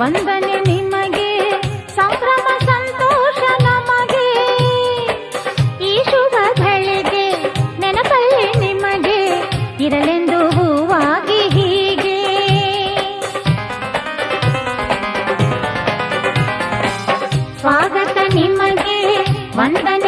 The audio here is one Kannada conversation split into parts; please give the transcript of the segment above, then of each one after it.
ವಂದನೆ ನಿಮಗೆ, ಸಂಭ್ರಮ, ಸಂತೋಷ ನಮಗೆ. ಈ ಶುಭ ಘಳಿಗೆ ನೆನಪಲ್ಲಿ ನಿಮಗೆ, ಇರಲೆಂದು ಹೂವಾಗಿ ಹೀಗೆ. ಸ್ವಾಗತ ನಿಮಗೆ, ವಂದನೆ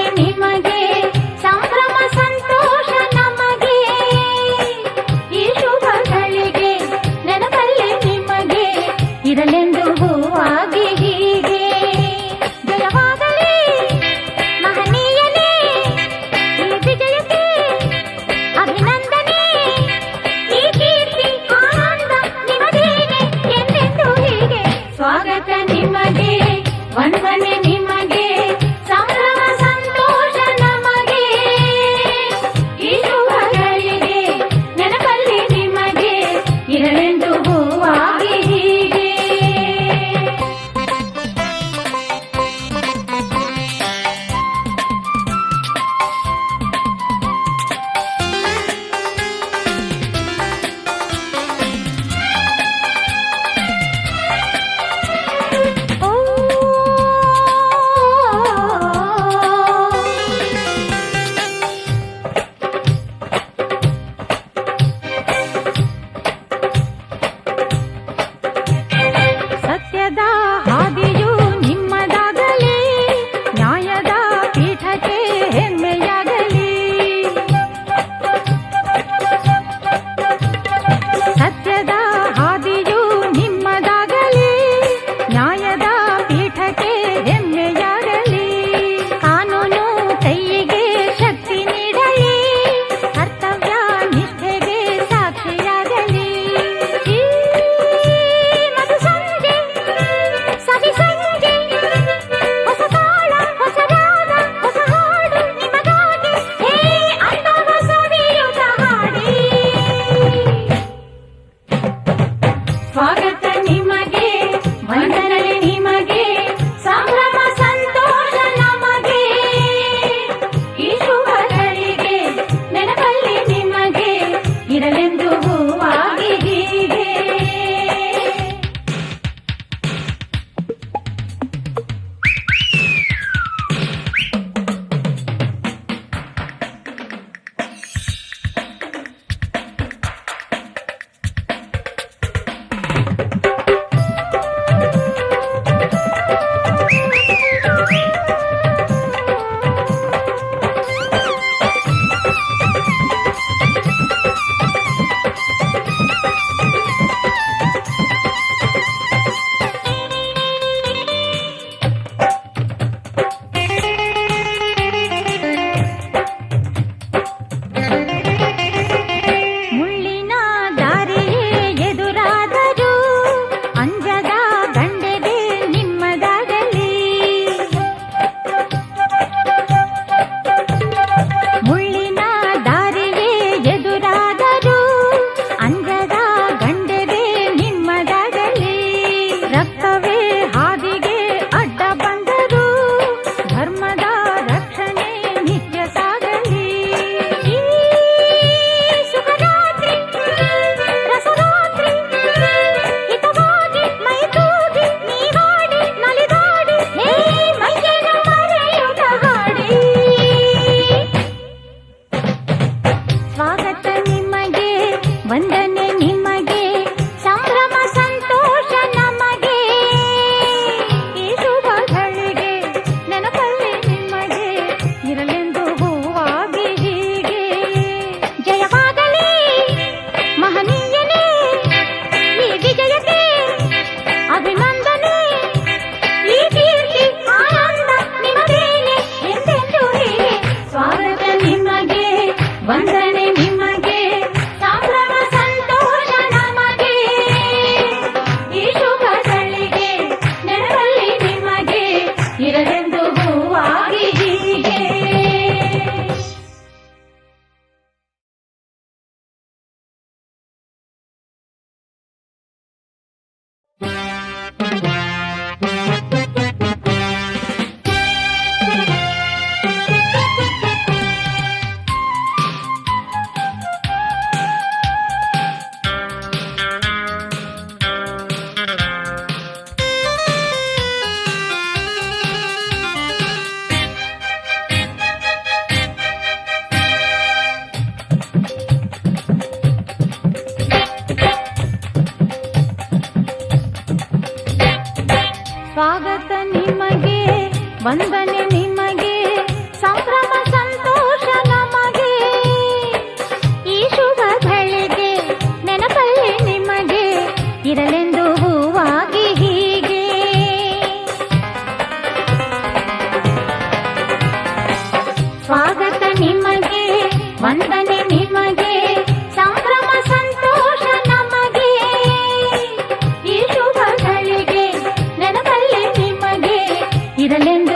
ವಂದನೆ ನಿಮಗೆ, ಸಂಭ್ರಮ, ಸಂತೋಷ ನಮಗೆ. ಈ ಶುಭ ಬೆಳೆಗೆ ನೆನಪಲ್ಲಿ ನಿಮಗೆ ಇರಲೆಂದು ಹೂವಾಗಿ ಹೀಗೆ. ಸ್ವಾಗತ ನಿಮಗೆ, ವಂದನೆ ನಿಮಗೆ, ಸಂಭ್ರಮ, ಸಂತೋಷ ನಮಗೆ. ಈ ಶುಭಗಳಿಗೆ ನೆನಪಲ್ಲಿ ನಿಮಗೆ ಇರಲೆಂದು